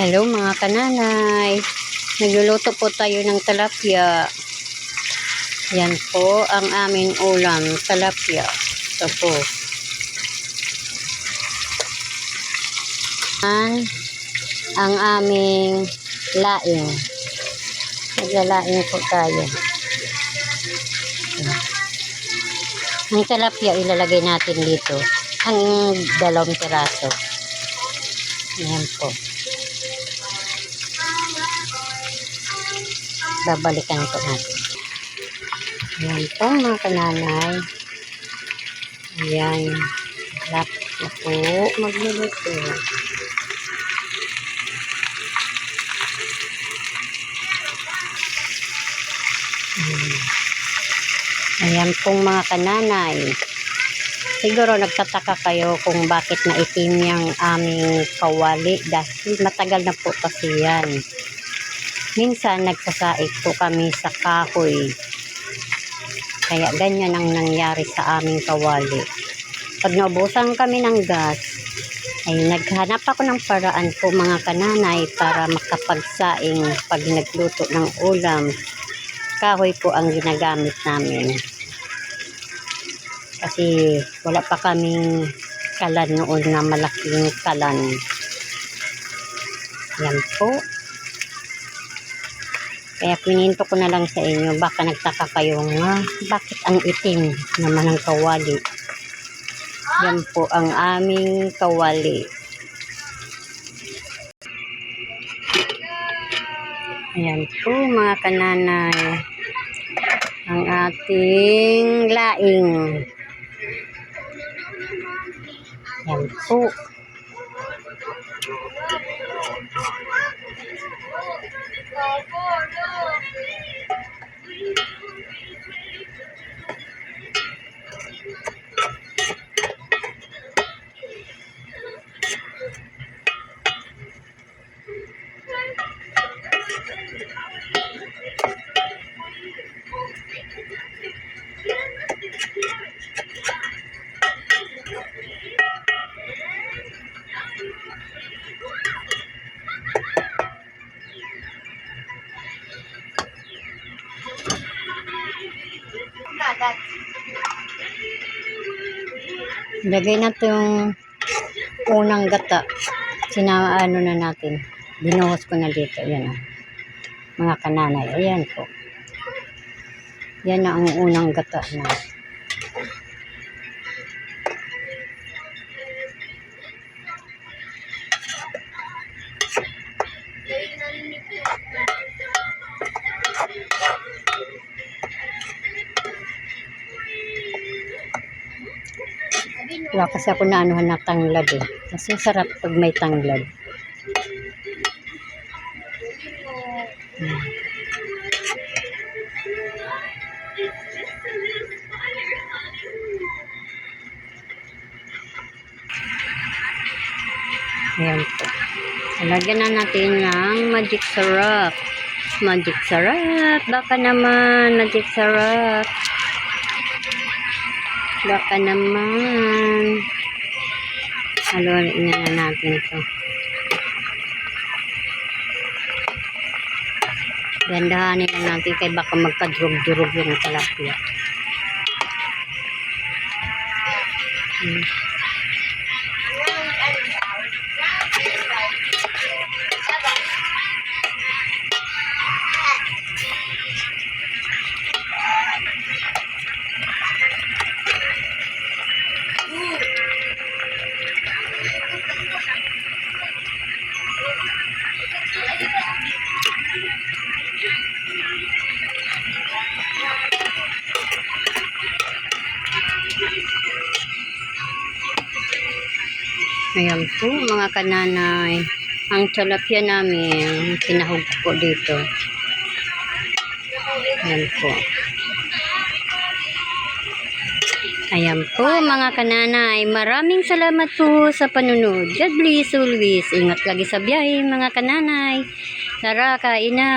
Hello mga kananay. Nagluluto po tayo ng talapia. Yan po ang aming ulam, talapia. Ito po. Yan ang aming laing. Naglalaing po tayo. Ang talapia ilalagay natin dito. Ang dalawang piraso. Yan po. Babalikan ko natin. Ayan po mga kananay. Ayan. Lapit na po magluluto. Ayan. Ayan pong mga kananay. Siguro nagtataka kayo kung bakit naitim yung aming kawali dahil matagal na po kasi yan. Minsan nagsasaik po kami sa kahoy. Kaya ganyan ang nangyari sa aming kawali. Pag naubusan kami ng gas, ay naghanap ako ng paraan po mga kananay para makapagsaing pag nagluto ng ulam. Kahoy po ang ginagamit namin. Kasi wala pa kaming kalan noon na malaking kalan. Yan po. Kaya pininto ko na lang sa inyo, baka nagtaka kayo nga, bakit ang itim naman ng kawali? Yan po ang aming kawali. Ayan po mga kananay, ang ating laing. Yan po. Oh, no. Lagay natin yung unang gata. Sinama ano na natin. Binuhos ko na dito. Yan o. Mga kananay. Ayan po. Yan na ang unang gata na. Wala kasi ako na anuhan na tanglad eh. Kasi sarap pag may tanglad. Hmm. Ayan po. Lagyan na natin ng magic syrup. Magic syrup. Baka naman magic syrup. Baka naman. Haluin na na natin to. Gandahanin lang natin kay baka magka-drug-drug yung talapia. Hmm. Ayan po mga kananay. Ang talapia namin, pinahog ko dito. Ayan po. Ayan po mga kananay. Maraming salamat po sa panunod. God bless always. Ingat lagi sa biyahe mga kananay. Tara, kain na.